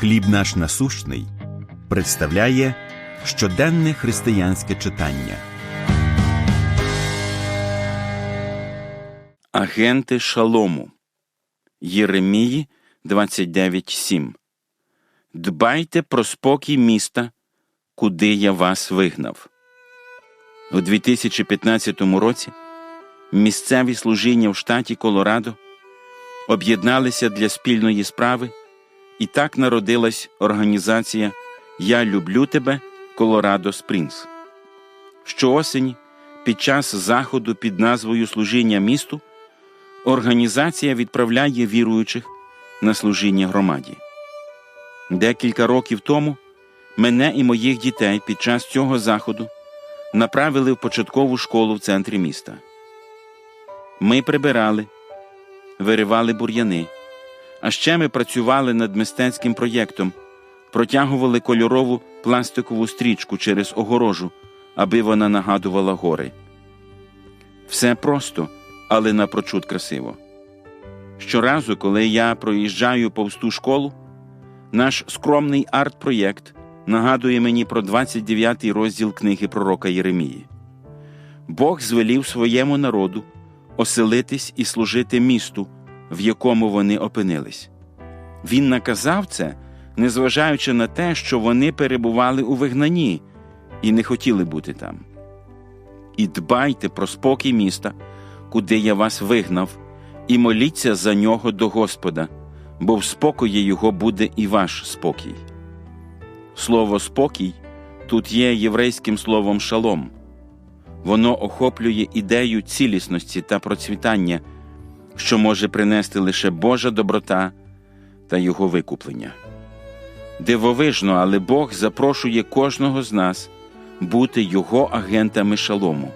Хліб наш насущний представляє щоденне християнське читання. Агенти Шалому. Єремії 29.7. Дбайте про спокій міста, куди я вас вигнав. У 2015 році місцеві служіння в штаті Колорадо об'єдналися для спільної справи, і так народилась організація Я люблю тебе Колорадо Спрінгс. Щоосені, під час заходу під назвою Служіння місту, організація відправляє віруючих на служіння громаді. Декілька років тому мене і моїх дітей під час цього заходу направили в початкову школу в центрі міста. Ми прибирали, виривали бур'яни, а ще ми працювали над мистецьким проєктом, протягували кольорову пластикову стрічку через огорожу, аби вона нагадувала гори. Все просто, але напрочуд красиво. Щоразу, коли я проїжджаю повз ту школу, наш скромний арт-проєкт нагадує мені про 29-й розділ книги пророка Єремії. Бог звелів своєму народу оселитись і служити місту, в якому вони опинились. Він наказав це, незважаючи на те, що вони перебували у вигнанні і не хотіли бути там. І дбайте про спокій міста, куди я вас вигнав, і моліться за нього до Господа, бо в спокої його буде і ваш спокій. Слово спокій тут є єврейським словом шалом. Воно охоплює ідею цілісності та процвітання, що може принести лише Божа доброта та Його викуплення. Дивовижно, але Бог запрошує кожного з нас бути Його агентами шалому,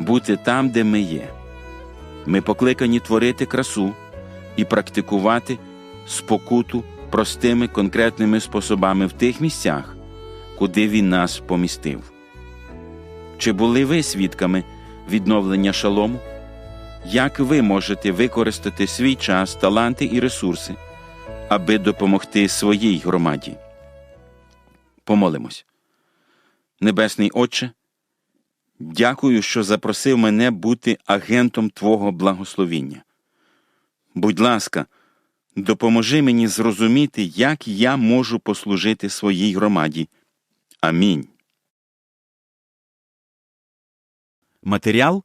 бути там, де ми є. Ми покликані творити красу і практикувати спокуту простими конкретними способами в тих місцях, куди Він нас помістив. Чи були ви свідками відновлення шалому? Як ви можете використати свій час, таланти і ресурси, аби допомогти своїй громаді? Помолимось. Небесний Отче, дякую, що запросив мене бути агентом Твого благословіння. Будь ласка, допоможи мені зрозуміти, як я можу послужити своїй громаді. Амінь. Матеріал